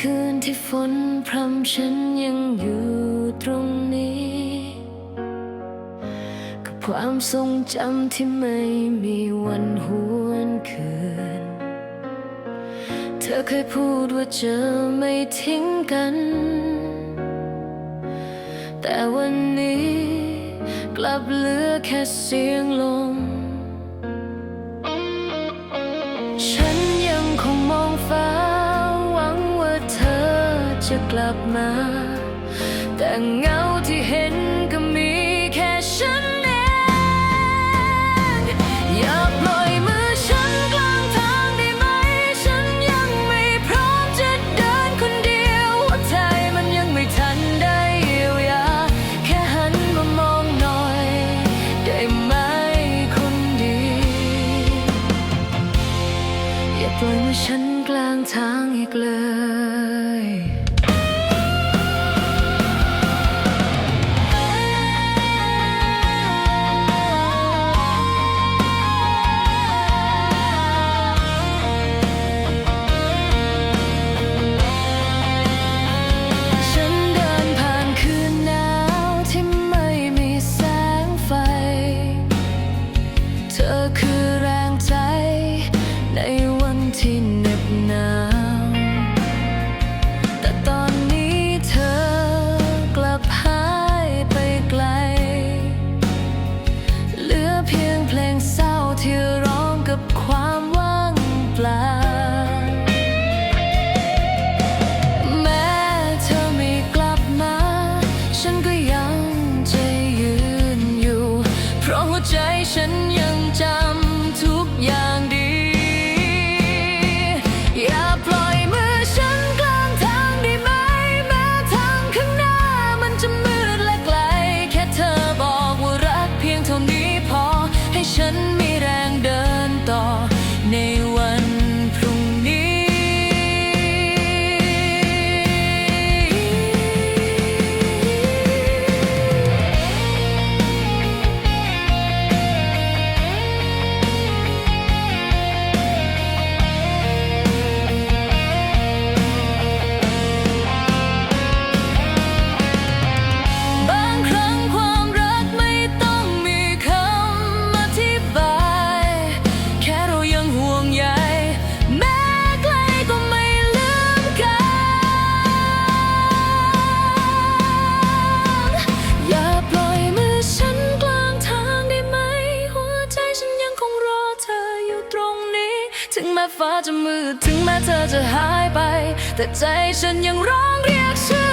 คืนที่ฝนพรำฉันยังอยู่ตรงนี้ กับความทรงจำที่ไม่มีวันหวนคืน เธอเคยพูดว่าจะไม่ทิ้งกัน แต่วันนี้กลับเหลือแค่เสียงลมฉัน จะกลับมา แต่เงาที่เห็นก็มีแค่ฉันเองอย่าปล่อยมือฉันกลางทางได้ไหม ฉันยังไม่พร้อมจะเดินคนเดียวหัวใจมันยังไม่ทันได้เยียวยาแค่หันมามองหน่อย ได้ไหมคนดีอย่าปล่อยมือฉันกลางทางอีกเลย ฟ้าจะมืดถึงแม้เธอจะหายไป แต่ใจฉันยังร้องเรียกชื่อ